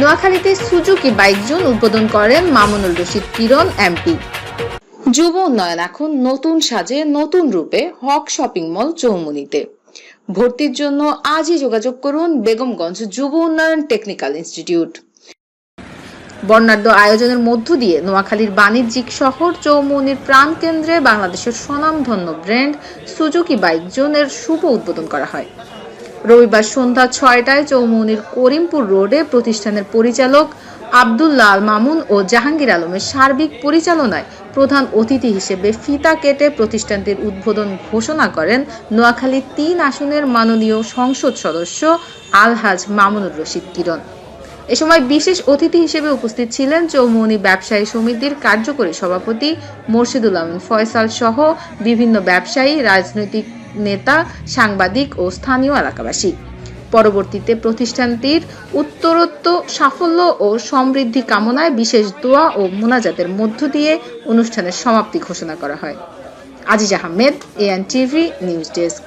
নোয়াখালীতে Suzuki bike zone উদ্বোধন করেন মামুনুল রশিদ কিরণ, এমপি। যুব উন্নয়ন এখন নতুন সাজে, নতুন রূপে হক শপিং মল চৌমুনিতে। ভর্তির জন্য আজই যোগাযোগ করুন বেগমগঞ্জ যুব উন্নয়ন টেকনিক্যাল ইনস্টিটিউট। বর্ণাঢ্য আয়োজনের মধ্য দিয়ে নোয়াখালীর বাণিজ্যিক শহর চৌমুনির প্রাণকেন্দ্রে বাংলাদেশের স্বনামধন্য ব্র্যান্ড সুজুকি বাইক জোনের শুভ উদ্বোধন করা হয়। রবিবার সন্ধ্যা ছয়টায় চৌমুনির করিমপুর রোডে প্রতিষ্ঠানের পরিচালক আব্দুল্লাহ আল মামুন ও জাহাঙ্গীর আলমের সার্বিক পরিচালনায় প্রধান অতিথি হিসেবে ফিতা কেটে প্রতিষ্ঠানটির উদ্বোধন ঘোষণা করেন নোয়াখালী তিন আসনের মাননীয় সংসদ সদস্য আলহাজ মামুনুর রশিদ কিরণ। এ সময় বিশেষ অতিথি হিসেবে উপস্থিত ছিলেন চৌমুহনী ব্যবসায়ী সমিতির কার্যকরী সভাপতি মোর্শেদুল আমিন ফয়সাল সহ বিভিন্ন ব্যবসায়ী, রাজনৈতিক নেতা, সাংবাদিক ও স্থানীয় এলাকাবাসী। পরবর্তীতে প্রতিষ্ঠানটির উত্তরোত্তর সাফল্য ও সমৃদ্ধি কামনায় বিশেষ দোয়া ও মোনাজাতের মধ্য দিয়ে অনুষ্ঠানের সমাপ্তি ঘোষণা করা হয়। Aziz Ahmed, AN TV, news desk.